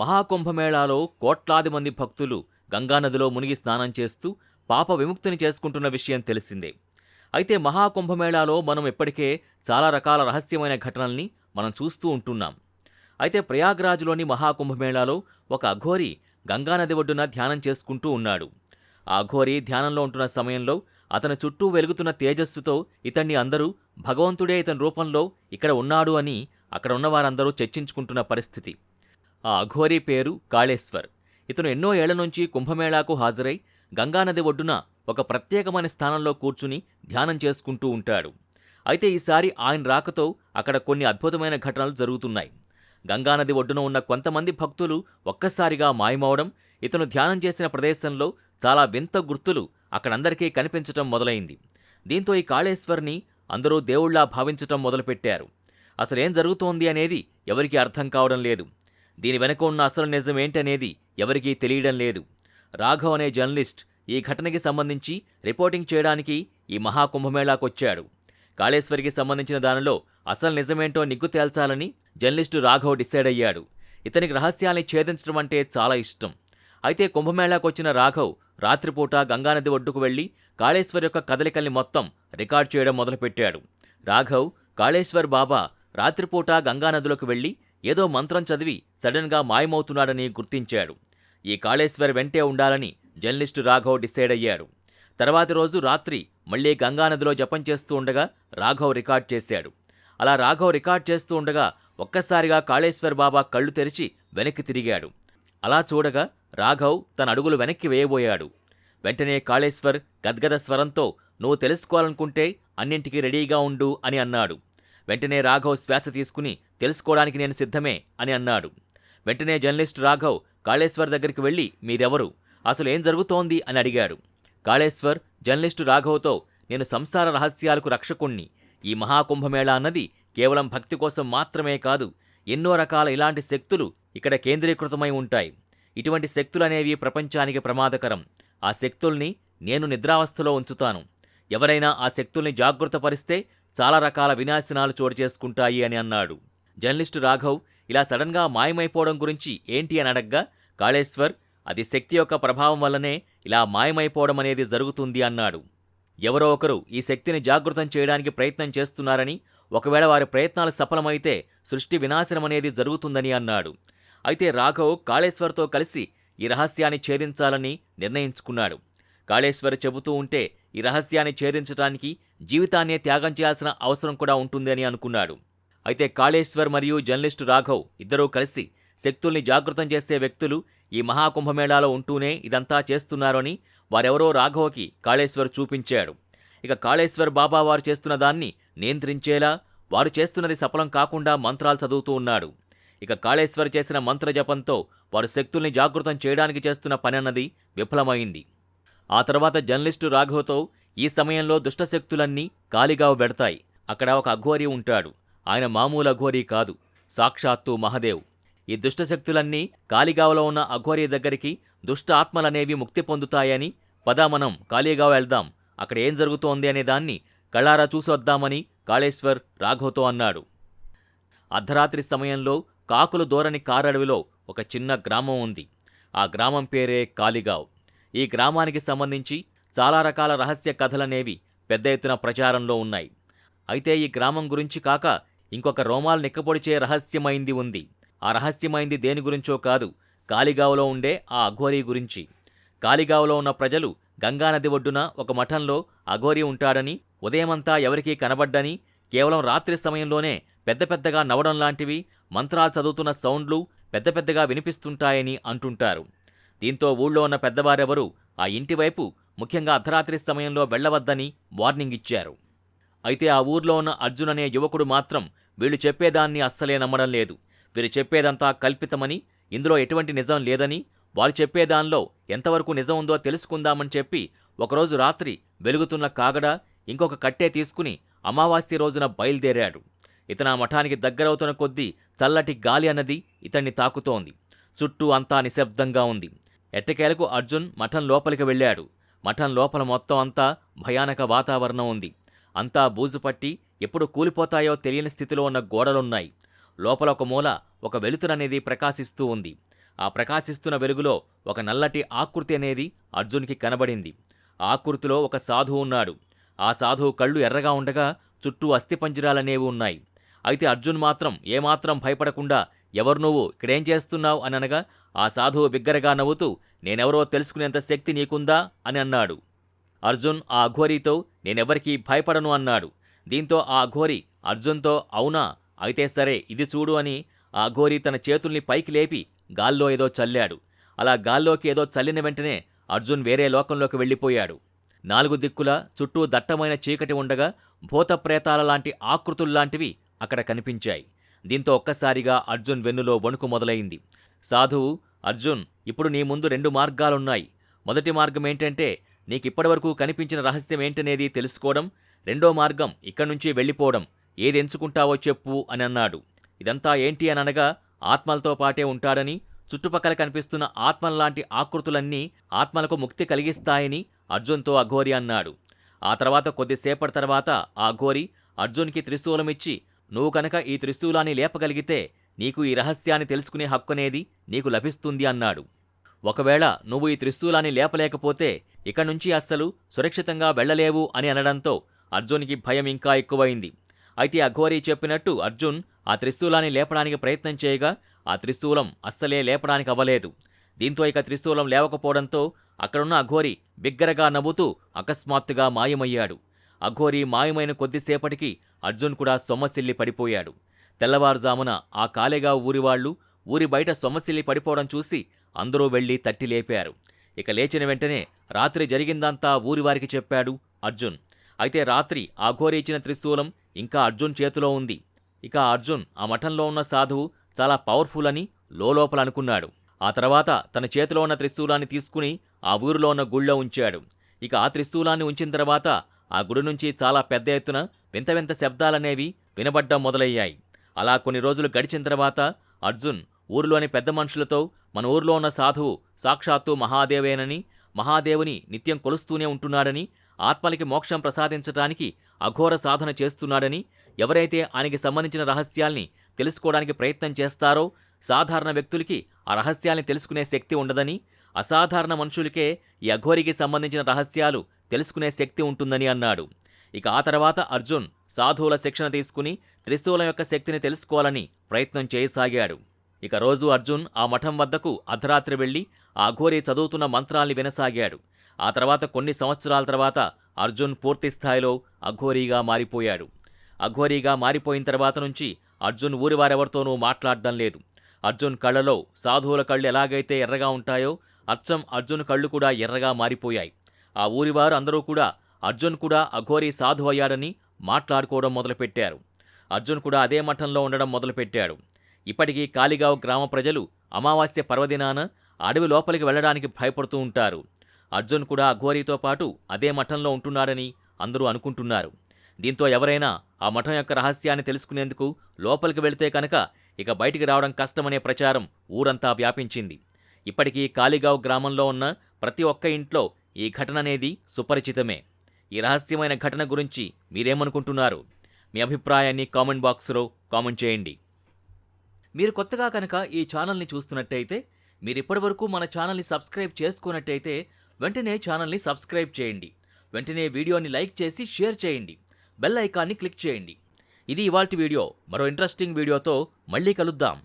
మహాకుంభమేళాలో కోట్లాది మంది భక్తులు గంగానదిలో మునిగి స్నానం చేస్తూ పాప విముక్తిని చేసుకుంటున్న విషయం తెలిసిందే. అయితే మహాకుంభమేళాలో మనం ఇప్పటికే చాలా రకాల రహస్యమైన ఘటనల్ని మనం చూస్తూ ఉంటున్నాం. అయితే ప్రయాగ్రాజ్లోని మహాకుంభమేళాలో ఒక అఘోరి గంగానది ఒడ్డున ధ్యానం చేసుకుంటూ ఉన్నాడు. ఆ అఘోరి ధ్యానంలో ఉంటున్న సమయంలో అతని చుట్టూ వెలుగుతున్న తేజస్సుతో ఇతన్ని అందరూ భగవంతుడే ఇతని రూపంలో ఇక్కడ ఉన్నాడు అని అక్కడ ఉన్న వారందరూ చర్చించుకుంటున్న పరిస్థితి. ఆ అఘోరి పేరు కాళేశ్వర్. ఇతను ఎన్నో ఏళ్ళ నుంచి కుంభమేళాకు హాజరై గంగానది ఒడ్డున ఒక ప్రత్యేకమైన స్థానంలో కూర్చుని ధ్యానం చేసుకుంటూ ఉంటాడు. అయితే ఈసారి ఆయన రాకతో అక్కడ కొన్ని అద్భుతమైన ఘటనలు జరుగుతున్నాయి. గంగానది ఒడ్డున ఉన్న కొంతమంది భక్తులు ఒక్కసారిగా మాయమవడం ఇతను ధ్యానం చేసిన ప్రదేశంలో చాలా వింత గుర్తులు అక్కడందరికీ కనిపించటం మొదలైంది. దీంతో ఈ కాళేశ్వర్ని అందరూ దేవుళ్ళా భావించటం మొదలుపెట్టారు. అసలేం జరుగుతోంది అనేది ఎవరికీ అర్థం కావడం లేదు. దీని వెనక ఉన్న అసలు నిజం ఏంటనేది ఎవరికీ తెలియడం లేదు. రాఘవ్ అనే జర్నలిస్ట్ ఈ ఘటనకి సంబంధించి రిపోర్టింగ్ చేయడానికి ఈ మహాకుంభమేళాకొచ్చాడు. కాళేశ్వరికి సంబంధించిన దానిలో అసలు నిజమేంటో నిగ్గు తేల్చాలని జర్నలిస్టు రాఘవ్ డిసైడ్ అయ్యాడు. ఇతనికి రహస్యాల్ని ఛేదించడం అంటే చాలా ఇష్టం. అయితే కుంభమేళాకొచ్చిన రాఘవ్ రాత్రిపూట గంగానది ఒడ్డుకు వెళ్ళి కాళేశ్వర్ యొక్క కదలికల్ని మొత్తం రికార్డ్ చేయడం మొదలుపెట్టాడు. రాఘవ్ కాళేశ్వర్ బాబా రాత్రిపూట గంగానదిలోకి వెళ్ళి ఏదో మంత్రం చదివి సడన్గా మాయమవుతున్నాడని గుర్తించాడు. ఈ కాళేశ్వర్ వెంటే ఉండాలని జర్నలిస్టు రాఘవ్ డిసైడ్ అయ్యాడు తర్వాతి రోజు రాత్రి మళ్ళీ గంగానదిలో జపం చేస్తూ ఉండగా రాఘవ్ రికార్డ్ చేశాడు. అలా రాఘవ్ రికార్డ్ చేస్తూ ఉండగా ఒక్కసారిగా కాళేశ్వర్ బాబా కళ్ళు తెరిచి వెనక్కి తిరిగాడు. అలా చూడగా రాఘవ్ తన అడుగులు వెనక్కి వేయబోయాడు. వెంటనే కాళేశ్వర్ గద్గద స్వరంతో నువ్వు తెలుసుకోవాలనుకుంటే అన్నింటికీ రెడీగా ఉండు అని అన్నాడు. వెంటనే రాఘవ్ శ్వాస తీసుకుని తెలుసుకోవడానికి నేను సిద్ధమే అని అన్నాడు. వెంటనే జర్నలిస్ట్ రాఘవ్ కాళేశ్వర్ దగ్గరికి వెళ్ళి మీరెవరు? అసలు ఏం జరుగుతోంది? అని అడిగాడు. కాళేశ్వర్ జర్నలిస్టు రాఘవ్తో నేను సంసార రహస్యాలకు రక్షకుణ్ణి. ఈ మహాకుంభమేళా అన్నది కేవలం భక్తి కోసం మాత్రమే కాదు ఎన్నో రకాల ఇలాంటి శక్తులు ఇక్కడ కేంద్రీకృతమై ఉంటాయి. ఇటువంటి శక్తులనేవి ప్రపంచానికి ప్రమాదకరం. ఆ శక్తుల్ని నేను నిద్రావస్థలో ఉంచుతాను. ఎవరైనా ఆ శక్తుల్ని జాగృతపరిస్తే చాలా రకాల వినాశనాలు చోటు చేసుకుంటాయి అని అన్నాడు. జర్నలిస్టు రాఘవ్ ఇలా సడన్గా మాయమైపోవడం గురించి ఏంటి అని అడగ్గా కాళేశ్వర్ అది శక్తి యొక్క ప్రభావం వల్లనే ఇలా మాయమైపోవడం అనేది జరుగుతుంది అన్నాడు. ఎవరో ఒకరు ఈ శక్తిని జాగృతం చేయడానికి ప్రయత్నం చేస్తున్నారని ఒకవేళ వారి ప్రయత్నాలు సఫలమైతే సృష్టి వినాశనం అనేది జరుగుతుందని అన్నాడు. అయితే రాఘవ్ కాళేశ్వర్తో కలిసి ఈ రహస్యాన్ని ఛేదించాలని నిర్ణయించుకున్నాడు. కాళేశ్వర్ చెబుతూ ఉంటే ఈ రహస్యాన్ని ఛేదించడానికి జీవితాన్నే త్యాగం చేయాల్సిన అవసరం కూడా ఉంటుంది అని అనుకున్నాడు. అయితే కాళేశ్వర్ మరియు జర్నలిస్టు రాఘవ్ ఇద్దరూ కలిసి శక్తుల్ని జాగృతం చేసే వ్యక్తులు ఈ మహాకుంభమేళాలో ఉంటూనే ఇదంతా చేస్తున్నారని వారెవరో రాఘవకి కాళేశ్వర్ చూపించాడు. ఇక కాళేశ్వర్ బాబా వారు చేస్తున్న దాన్ని నియంత్రించేలా వారు చేస్తున్నది సఫలం కాకుండా మంత్రాలు చదువుతూ ఉన్నాడు. ఇక కాళేశ్వర్ చేసిన మంత్రజపంతో వారు శక్తుల్ని జాగృతం చేయడానికి చేస్తున్న పని అన్నది విఫలమైంది. ఆ తర్వాత జర్నలిస్టు రాఘవతో ఈ సమయంలో దుష్టశక్తులన్నీ ఖాళీగా వెడతాయి అక్కడ ఒక అఘోరి ఉంటాడు. ఆయన మామూలు అఘోరి కాదు. సాక్షాత్తు మహదేవ్. ఈ దుష్టశక్తులన్నీ కాళీగావలో ఉన్న అఘోరి దగ్గరికి దుష్ట ఆత్మలనేవి ముక్తి పొందుతాయని పదా మనం కాళీగావ్ వెళ్దాం. అక్కడ ఏం జరుగుతోంది అనే దాన్ని కళ్ళారా చూసొద్దామని కాళేశ్వర్ రాఘవతో అన్నాడు. అర్ధరాత్రి సమయంలో కాకులు దూరని కారడవిలో ఒక చిన్న గ్రామం ఉంది. ఆ గ్రామం పేరే కాలిగావ్ ఈ గ్రామానికి సంబంధించి చాలా రకాల రహస్య కథలనేవి పెద్ద ఎత్తున ప్రచారంలో ఉన్నాయి. అయితే ఈ గ్రామం గురించి కాక ఇంకొక రోమాలు నిక్కపొడిచే రహస్యమైంది ఉంది. ఆ రహస్యమైంది దేని గురించో కాదు కాలిగావలో ఉండే ఆ అఘోరీ గురించి. కాలిగావలో ఉన్న ప్రజలు గంగానది ఒడ్డున ఒక మఠంలో అఘోరి ఉంటాడని ఉదయమంతా ఎవరికీ కనబడ్డని కేవలం రాత్రి సమయంలోనే పెద్ద పెద్దగా నవ్వడం లాంటివి మంత్రాలు చదువుతున్న సౌండ్లు పెద్ద పెద్దగా వినిపిస్తుంటాయని అంటుంటారు. దీంతో ఊళ్ళో ఉన్న పెద్దవారెవరూ ఆ ఇంటివైపు ముఖ్యంగా అర్ధరాత్రి సమయంలో వెళ్ళవద్దని వార్నింగ్ ఇచ్చారు. అయితే ఆ ఊర్లో ఉన్న అర్జున్ అనే యువకుడు మాత్రం వీళ్ళు చెప్పేదాన్ని అస్సలే నమ్మడం లేదు. వీరు చెప్పేదంతా కల్పితమని ఇందులో ఎటువంటి నిజం లేదని వారు చెప్పేదానిలో ఎంతవరకు నిజం ఉందో తెలుసుకుందామని చెప్పి ఒకరోజు రాత్రి వెలుగుతున్న కాగడ ఇంకొక కట్టే తీసుకుని అమావాస్య రోజున బయలుదేరాడు. ఇతను ఆ మఠానికి దగ్గరవుతున్న కొద్దీ చల్లటి గాలి అన్నది ఇతన్ని తాకుతోంది. చుట్టూ అంతా నిశ్శబ్దంగా ఉంది. ఎట్టకేలకు అర్జున్ మఠం లోపలికి వెళ్ళాడు. మఠం లోపల మొత్తం అంతా భయానక వాతావరణం ఉంది. అంతా బూజుపట్టి ఎప్పుడు కూలిపోతాయో తెలియని స్థితిలో ఉన్న గోడలున్నాయి. లోపల ఒక మూల ఒక వెలుతురనేది ప్రకాశిస్తూ ఉంది. ఆ ప్రకాశిస్తున్న వెలుగులో ఒక నల్లటి ఆకృతి అనేది అర్జున్కి కనబడింది. ఆకృతిలో ఒక సాధువు ఉన్నాడు. ఆ సాధువు కళ్ళు ఎర్రగా ఉండగా చుట్టూ అస్థిపంజరాలనేవి ఉన్నాయి. అయితే అర్జున్ మాత్రం ఏమాత్రం భయపడకుండా ఎవరు నువ్వు? ఇక్కడేం చేస్తున్నావు? అని అనగా ఆ సాధువు బిగ్గరగా నవ్వుతూ నేనెవరో తెలుసుకునేంత శక్తి నీకుందా? అని అన్నాడు. అర్జున్ ఆ అఘోరీతో నేనెవరికీ భయపడను అన్నాడు. దీంతో ఆ అఘోరి అర్జున్తో అవునా? అయితే సరే ఇది చూడు అని ఆ అఘోరి తన చేతుల్ని పైకి లేపి గాల్లో ఏదో చల్లాడు. అలా గాల్లోకి ఏదో చల్లిన వెంటనే అర్జున్ వేరే లోకంలోకి వెళ్ళిపోయాడు. నాలుగు దిక్కుల చుట్టూ దట్టమైన చీకటి ఉండగా భూతప్రేతాల లాంటి ఆకృతుల్లాంటివి అక్కడ కనిపించాయి. దీంతో ఒక్కసారిగా అర్జున్ వెన్నులో వణుకు మొదలైంది. సాధువు అర్జున్ ఇప్పుడు నీ ముందు రెండు మార్గాలున్నాయి. మొదటి మార్గం ఏంటంటే నీకిప్పటివరకు కనిపించిన రహస్యం ఏంటనేది తెలుసుకోవడం రెండో మార్గం ఇక్కడి నుంచి వెళ్ళిపోవడం. ఏది ఎంచుకుంటావో చెప్పు అని అన్నాడు ఇదంతా ఏంటి అని అనగా ఆత్మలతో పాటే ఉంటాడని చుట్టుపక్కల కనిపిస్తున్న ఆత్మల్లాంటి ఆకృతులన్నీ ఆత్మలకు ముక్తి కలిగిస్తాయని అర్జున్తో అఘోరి అన్నాడు. ఆ తర్వాత కొద్దిసేపటి తర్వాత ఆ ఘోరి అర్జున్కి త్రిశూలమిచ్చి నువ్వు కనుక ఈ త్రిశూలాన్ని లేపగలిగితే నీకు ఈ రహస్యాన్ని తెలుసుకునే హక్కునేది నీకు లభిస్తుంది అన్నాడు. ఒకవేళ నువ్వు ఈ త్రిశూలాన్ని లేపలేకపోతే ఇక నుంచి అస్సలు సురక్షితంగా వెళ్ళలేవు అని అనడంతో అర్జున్కి భయం ఇంకా ఎక్కువైంది. అయితే అఘోరి చెప్పినట్టు అర్జున్ ఆ త్రిశూలాన్ని లేపడానికి ప్రయత్నం చేయగా ఆ త్రిశూలం అస్సలే లేపడానికి అవ్వలేదు. దీంతో ఇక త్రిశూలం లేవకపోవడంతో అక్కడున్న అఘోరి బిగ్గరగా నవ్వుతూ అకస్మాత్తుగా మాయమయ్యాడు. అఘోరి మాయమైన కొద్దిసేపటికి అర్జున్ కూడా సొమ్మసిల్లి పడిపోయాడు. తెల్లవారుజామున ఆ కాలేగా ఊరివాళ్ళు ఊరి బయట సొమ్మసిల్లి పడిపోవడం చూసి అందరూ వెళ్ళి తట్టి లేపారు. ఇక లేచిన వెంటనే రాత్రి జరిగిందంతా ఊరివారికి చెప్పాడు అర్జున్. అయితే రాత్రి ఆ ఇచ్చిన త్రిశూలం ఇంకా అర్జున్ చేతిలో ఉంది. ఇక అర్జున్ ఆ మఠంలో ఉన్న సాధువు చాలా పవర్ఫుల్ అని లోలోపల అనుకున్నాడు ఆ తర్వాత తన చేతిలో ఉన్న త్రిశూలాన్ని తీసుకుని ఆ ఊరిలో ఉన్న గుళ్ళో ఉంచాడు. ఇక ఆ త్రిశూలాన్ని ఉంచిన తర్వాత ఆ గుడి నుంచి చాలా పెద్ద ఎత్తున వింత వింత శబ్దాలనేవి వినబడ్డం మొదలయ్యాయి. అలా కొన్ని రోజులు గడిచిన తర్వాత అర్జున్ ఊరిలోని పెద్ద మనుషులతో మన ఊరిలో ఉన్న సాధువు సాక్షాత్తు మహాదేవేనని మహాదేవుని నిత్యం కొలుస్తూనే ఉంటున్నాడని ఆత్మలకి మోక్షం ప్రసాదించటానికి అఘోర సాధన చేస్తున్నాడని ఎవరైతే ఆయనకి సంబంధించిన రహస్యాల్ని తెలుసుకోవడానికి ప్రయత్నం చేస్తారో సాధారణ వ్యక్తులకి ఆ రహస్యాల్ని తెలుసుకునే శక్తి ఉండదని అసాధారణ మనుషులకే ఈ అఘోరికి సంబంధించిన రహస్యాలు తెలుసుకునే శక్తి ఉంటుందని అన్నాడు. ఇక ఆ తర్వాత అర్జున్ సాధువుల శిక్షణ తీసుకుని త్రిశూలం యొక్క శక్తిని తెలుసుకోవాలని ప్రయత్నం చేయసాగాడు. ఇక రోజు అర్జున్ ఆ మఠం వద్దకు అర్ధరాత్రి వెళ్ళి ఆ అఘోరి చదువుతున్న మంత్రాల్ని వినసాగాడు. ఆ తర్వాత కొన్ని సంవత్సరాల తర్వాత అర్జున్ పూర్తి స్థాయిలో అఘోరీగా మారిపోయాడు. అఘోరీగా మారిపోయిన తర్వాత నుంచి అర్జున్ ఊరివారెవరితోనూ మాట్లాడడం లేదు. అర్జున్ కళ్ళలో సాధువుల కళ్ళు ఎలాగైతే ఎర్రగా ఉంటాయో అచ్చం అర్జున్ కళ్ళు కూడా ఎర్రగా మారిపోయాయి. ఆ ఊరివారు అందరూ కూడా అర్జున్ కూడా అఘోరీ సాధు అయ్యాడని మాట్లాడుకోవడం మొదలుపెట్టారు. అర్జున్ కూడా అదే మఠంలో ఉండడం మొదలుపెట్టాడు. ఇప్పటికీ కాళిగావ్ గ్రామ ప్రజలు అమావాస్య పర్వదినాన అడవి లోపలికి వెళ్ళడానికి భయపడుతూ ఉంటారు. అర్జున్ కూడా అఘోరీతో పాటు అదే మఠంలో ఉంటున్నాడని అందరూ అనుకుంటున్నారు. దీంతో ఎవరైనా ఆ మఠం యొక్క రహస్యాన్ని తెలుసుకునేందుకు లోపలికి వెళితే కనుక ఇక బయటికి రావడం కష్టమనే ప్రచారం ఊరంతా వ్యాపించింది. ఇప్పటికీ కాళీగావ్ గ్రామంలో ఉన్న ప్రతి ఒక్క ఇంట్లో ఈ ఘటన అనేది సుపరిచితమే. ఈ రహస్యమైన ఘటన గురించి మీరేమనుకుంటున్నారు? మీ అభిప్రాయాన్ని కామెంట్ బాక్స్లో కామెంట్ చేయండి. మీరు కొత్తగా కనుక ఈ ఛానల్ని చూస్తున్నట్టయితే మీరు ఇప్పటివరకు మన ఛానల్ని సబ్స్క్రైబ్ చేసుకున్నట్టయితే వెంటనే ఛానల్ని సబ్స్క్రైబ్ చేయండి. వెంటనే వీడియోని లైక్ చేసి షేర్ చేయండి. బెల్ ఐకాన్ని క్లిక్ చేయండి. ఇది ఇవాల్టి వీడియో. మరో ఇంట్రెస్టింగ్ వీడియోతో మళ్ళీ కలుద్దాం.